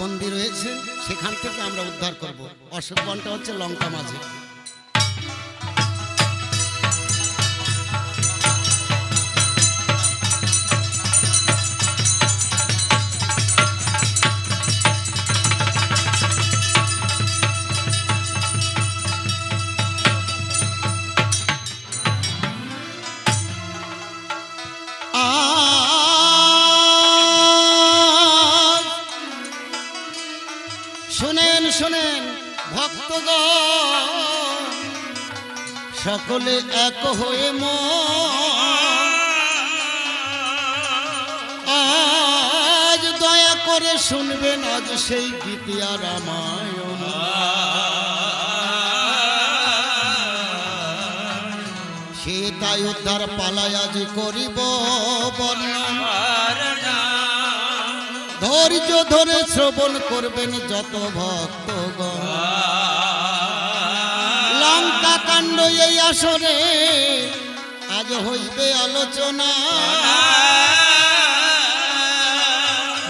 বন্দি রয়েছে সেখান থেকে আমরা উদ্ধার করব। অশোক বনটা হচ্ছে লঙ্কা মাঝে। সকলে এক হয়ে মন আজ দয়া করে শুনবেন, আজ সেই গীতিয়া রামায়ণ। সে তাই উদ্ধার পালায়, আজ করিব ধৈর্য ধরে শ্রবণ করবেন যত ভক্তগণ। এই আসরে? আজ হইবে আলোচনা।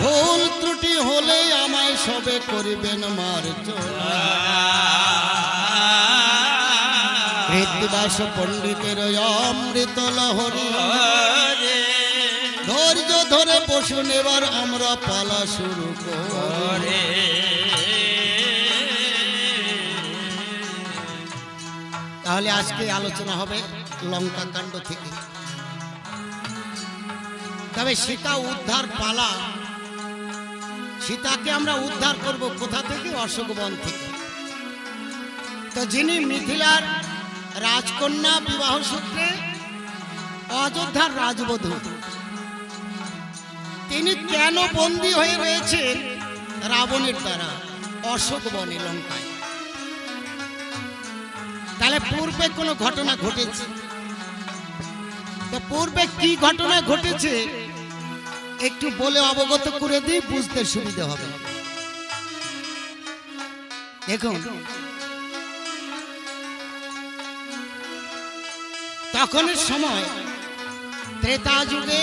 ভুল ত্রুটি হলে আমায় সবে করিবেন মার্জনা হৃদবাস পণ্ডিতের অমৃত লহরী। ধৈর্য ধরে বসুন, এবার আমরা পালা শুরু করে। তাহলে আজকে আলোচনা হবে লঙ্কা কাণ্ড থেকে। তবে সীতা উদ্ধার পালা, সীতাকে আমরা উদ্ধার করব কোথা থেকে? অশোকবন থেকে। তো যিনি মিথিলার রাজকন্যা বিবাহ সূত্রে অযোধ্যার রাজবধূ, তিনি কেন বন্দী হয়ে রয়েছেন? রাবণের দ্বারা অশোক বনে লঙ্কায়। তাহলে পূর্বে কোনো ঘটনা ঘটেছে? তো পূর্বে কি ঘটনা ঘটেছে? একটু বলে অবগত করে দিই, বুঝতে সুবিধা হবে। দেখুন। তখনের সময় ত্রেতা যুগে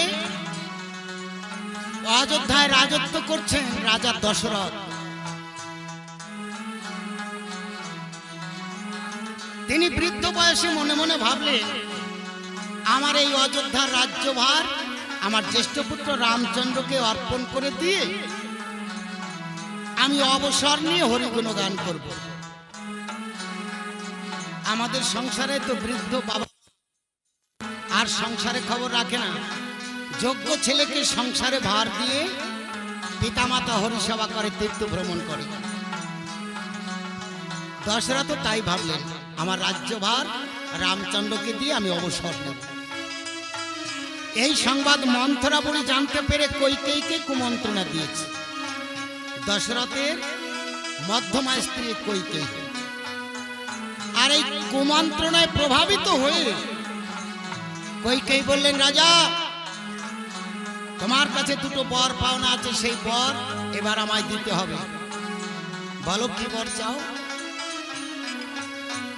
অযোধ্যায় রাজত্ব করছেন রাজা দশরথ। তিনি বৃদ্ধ বয়সে মনে মনে ভাবলেন, আমার এই অযোধ্যার রাজ্যভার আমার জ্যেষ্ঠ পুত্র রামচন্দ্রকে অর্পণ করে দিয়ে আমি অবসর নিয়ে হরিগুণ গান করব। আমাদের সংসারে তো বৃদ্ধ বাবা আর সংসারে খবর রাখে না। যোগ্য ছেলেকে সংসারে ভার দিয়ে পিতামাতা হরিসেবা করে, তীর্থ ভ্রমণ করে। দশরা তো তাই ভাবলেন আমার রাজ্যভার রামচন্দ্রকে দিয়ে আমি অবসর নেব। এই সংবাদ মন্থরা বুড়ি জানতে পেরে কৈকেয়ীকে কুমন্ত্রণা দিয়েছে। দশরথের মধ্যমা স্ত্রী কৈকেয়ী। আর এই কুমন্ত্রণায় প্রভাবিত হয়ে কৈকেয়ী বললেন, রাজা, তোমার কাছে দুটো বর পাওনা আছে, সেই বর এবার আমায় দিতে হবে। বলো কি বর চাও?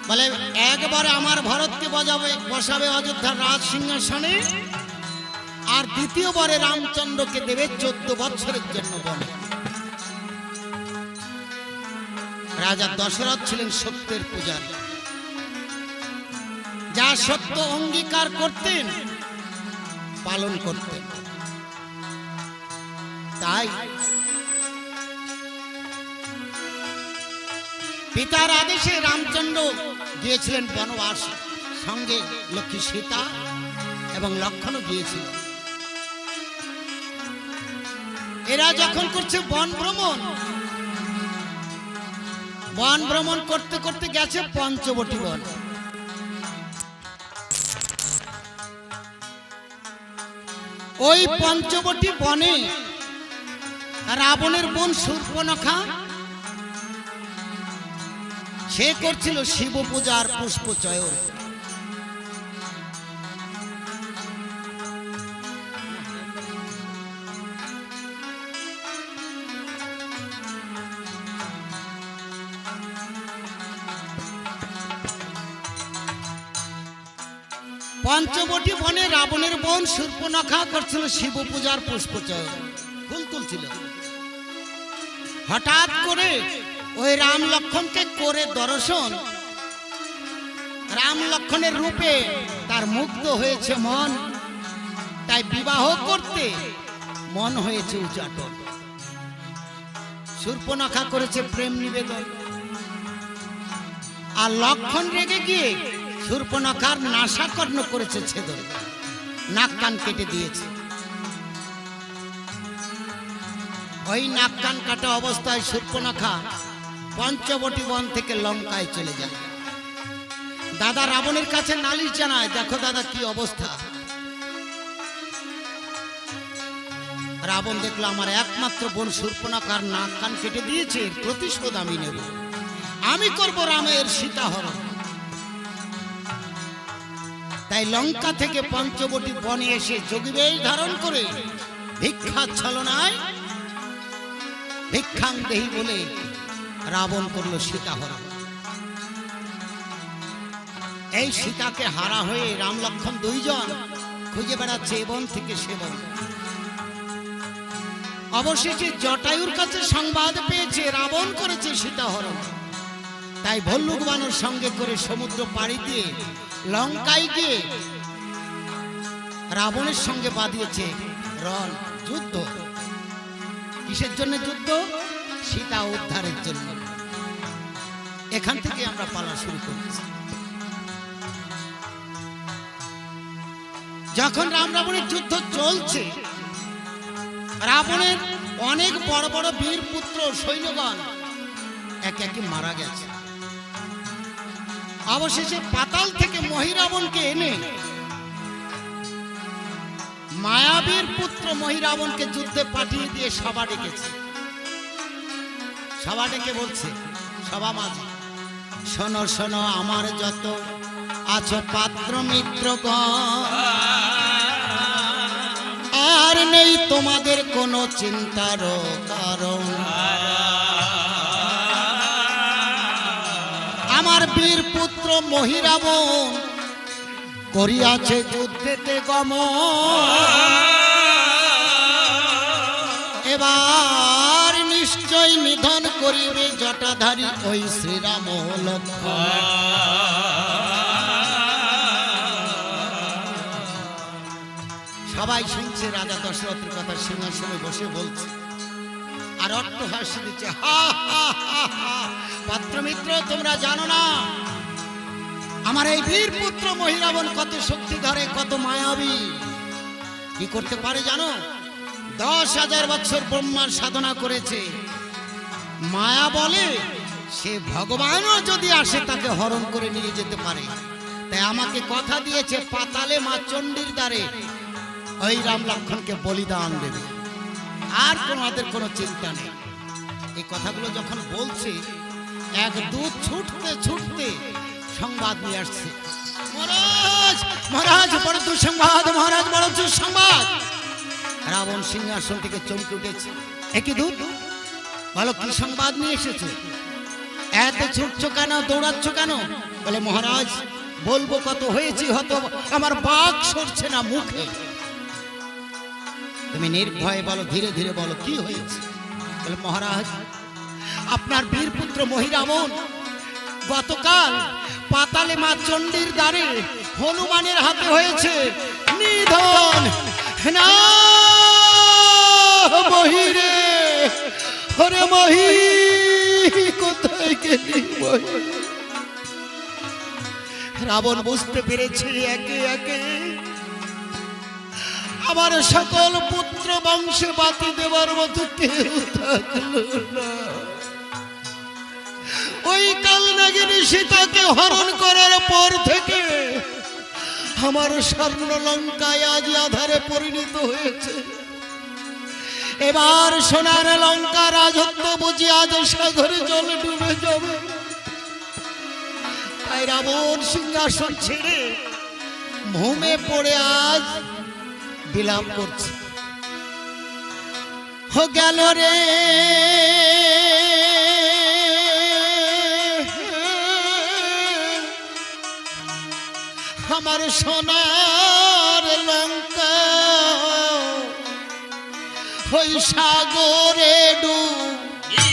বলে, একবারে আমার ভরতকে বজাবে, বসাবে অযোধ্যার রাজ সিংহাসনে আর দ্বিতীয়বারে রামচন্দ্রকে দেবে চোদ্দ বছরের জন্য বনে। রাজা দশরথ ছিলেন সত্যের পূজারী। যা সত্য অঙ্গীকার করতেন, পালন করতেন। তাই পিতার আদেশে রামচন্দ্র গিয়েছিলেন বনবাস, সঙ্গে লক্ষ্মী সীতা এবং লক্ষণও গিয়েছিল। এরা যখন করছে বন ভ্রমণ বন ভ্রমণ করতে করতে গেছে পঞ্চবটি বন। ওই পঞ্চবটি বনে রাবণের বোন সূর্পনখা সে করছিল শিব পূজার পুষ্প চয়ন। পঞ্চবটি বনে রাবণের বোন সূর্পনখা করছিল শিব পূজার পুষ্প চয়ন। ফুল তুলছিল। হঠাৎ করে ওই রাম লক্ষণকে করে দর্শন। রাম লক্ষণের রূপে তার মুগ্ধ হয়েছে মন। তাই বিবাহ করতে মন হয়েছে উচাটন সূর্পনখা করেছে প্রেম নিবেদন। আর লক্ষণ রেগে গিয়ে সূর্পনখার নাশাকর্ণ করেছে ছেদন। নাক কান কেটে দিয়েছে। ওই নাক কান কাটা অবস্থায় সূর্পনখা পঞ্চবটি বন থেকে লঙ্কায় চলে যায়। দাদা রাবণের কাছে নালিশ জানায়, দেখো দাদা কি অবস্থা? রাবণ দেখল, আমার একমাত্র বোন সূর্পনখার নাক কান কেটে দিয়েছে প্রতিশোধ আমি নেব। আমি করব রামের সীতাহরণ। তাই লঙ্কা থেকে পঞ্চবটি বনে এসে যোগীবেশ ধারণ করে ভিক্ষা ছলনায় ভিক্ষাং দেহি বলে রাবণ করল সীতাহরণ। এই সীতাকে হারা হয়ে রাম লক্ষণ দুইজন খুঁজে বেড়াচ্ছে এবন থেকে সেবন অবশেষে জটায়ুর কাছে সংবাদ পেয়েছে, রাবণ করেছে সীতাহরণ। তাই ভল্লুক বানর সঙ্গে করে সমুদ্র পাড়ি দিয়ে লঙ্কায় গিয়ে রাবণের সঙ্গে বাঁধিয়েছে রণ, যুদ্ধ। কিসের জন্য যুদ্ধ? সীতা উদ্ধারের জন্য। এখান থেকে আমরা পালা শুরু করেছি। যখন রাম রাবণের যুদ্ধ চলছে, রাবণের অনেক বড় বড় বীর পুত্র, সৈন্যগণ একে একে মারা গেছে। অবশেষে পাতাল থেকে মহিরাবণকে এনে মায়াবীর পুত্র মহিরাবণকে যুদ্ধে পাঠিয়ে দিয়ে সভা ডেকেছে। সভা ডেকে বলছে, সভা মাঝে, শোনো শোনো আমার যত আছো পাত্র মিত্রগণ। আর নেই তোমাদের কোনো চিন্তার কারণ। আমার বীর পুত্র মহিরাবণ করিয়াছে যুদ্ধেতে গম এবার নিশ্চয় নিধন করিবে জটাধারী ওই শ্রীরাম সবাই শুনছে রাজা দশরথের কথা, সিংহাসনে বসে বলছে। আর অট্ট হাসি দিচ্ছে। পাত্রমিত্র, তোমরা জানো না, আমার এই বীর পুত্র মহিরাবণ কত শক্তি ধরে, কত মায়াবী। কি করতে পারে জানো? দশ হাজার বছর ব্রহ্মার সাধনা করেছে। মায়া বলে, সে ভগবানও যদি আসে, তাকে হরণ করে নিয়ে যেতে পারে। তাই আমাকে কথা দিয়েছে, পাতালে মা চণ্ডীর দ্বারে ওই রাম লক্ষণকে বলিদান দেবে। আর তোমাদের কোনো চিন্তা নেই। এই কথাগুলো যখন বলছে, এক দূত ছুটতে ছুটতে সংবাদ নিয়ে আসছে। মহারাজ মহারাজ, বড় দুঃসংবাদ, মহারাজ, বড় দুঃসংবাদ। রাবণ সিংহাসন থেকে চমকে উঠেছে। একই দূত? বলো, কি সংবাদ নিয়ে এসেছ? এত ছুটছো কেন? দৌড়াচ্ছ কেন? বলে, মহারাজ, বলব কত হয়েছি হয়তো আমার বাঘ সরছে না মুখে। তুমি নির্ভয়ে বলো, ধীরে ধীরে বলো, কি হয়েছে? বলে, মহারাজ, আপনার বীরপুত্র মহিরামন গতকাল পাতালে মা চণ্ডীর দ্বারে হনুমানের হাতে হয়েছে নিধন না মহিরে। হরে মহি, কোথায় গেলি? রাবণ বুঝতে পেরেছে একে একে। আমার সকল পুত্র বংশে বাতি দেওয়ার মতো কেউ ওই কালনাগিনী সীতাকে হরণ করার পর থেকে আমার স্বর্ণ লঙ্কায় আজ আধারে পরিণত হয়েছে। এবার সোনার লঙ্কা রাজত্ব বুঝি আজ সাগরে জলে ডুবে যাবে। তাই রাবণ সিংহাসন ছেড়ে ভূমে পড়ে আজ বিলাপ করছে। হো গেল রে। আমার সোনার সাগরে ডুব